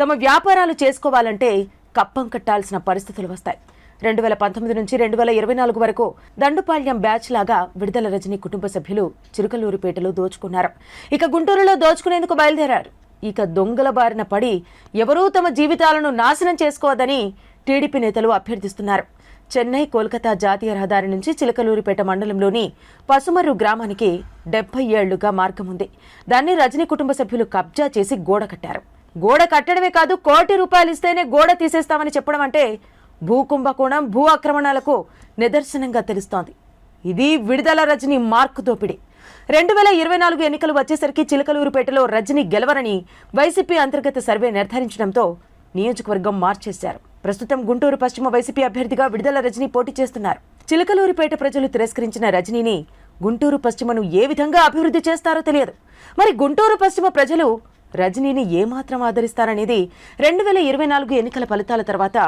తమ వ్యాపారాలు చేసుకోవాలంటే కప్పం కట్టాల్సిన పరిస్థితులు వస్తాయి. రెండు వేల పంతొమ్మిది నుంచి రెండు వేల ఇరవై నాలుగు వరకు దండుపాళ్యం బ్యాచ్ లాగా విడుదల రజని కుటుంబ సభ్యులు చిరుకలూరుపేటలో దోచుకున్నారు. ఇక గుంటూరులో దోచుకునేందుకు బయలుదేరారు. ఇక దొంగల బారిన పడి ఎవరూ తమ జీవితాలను నాశనం చేసుకోవద్దని టీడీపీ నేతలు అభ్యర్థిస్తున్నారు. చెన్నై కోల్కతా జాతీయ రహదారి నుంచి చిలకలూరిపేట మండలంలోని పసుమర్రు గ్రామానికి డెబ్బై ఏళ్ళుగా మార్గం ఉంది దాన్ని రజనీ కుటుంబ సభ్యులు కబ్జా చేసి గోడ కట్టారు. గోడ కట్టడమే కాదు కోటి రూపాయలు ఇస్తేనే గోడ తీసేస్తామని చెప్పడం అంటే భూ కుంభకోణం భూ ఆక్రమణలకు నిదర్శనంగా తెలుస్తోంది. ఇది విడుదల రజనీ మార్క్ దోపిడీ. రెండు వేల ఇరవై నాలుగు ఎన్నికలు వచ్చేసరికి చిలకలూరుపేటలో రజనీ గెలవరని వైసీపీ అంతర్గత సర్వే నిర్ధారించడంతో నియోజకవర్గం మార్చేశారు. ప్రస్తుతం గుంటూరు పశ్చిమ వైసీపీ అభ్యర్థిగా విడుదల రజనీ పోటీ చేస్తున్నారు. చిలకలూరుపేట ప్రజలు తిరస్కరించిన రజనీని గుంటూరు పశ్చిమను ఏ విధంగా అభివృద్ధి చేస్తారో తెలియదు. మరి గుంటూరు పశ్చిమ ప్రజలు రజనీని ఏమాత్రం ఆదరిస్తారనేది రెండు వేల ఇరవై నాలుగు ఎన్నికల ఫలితాల తర్వాత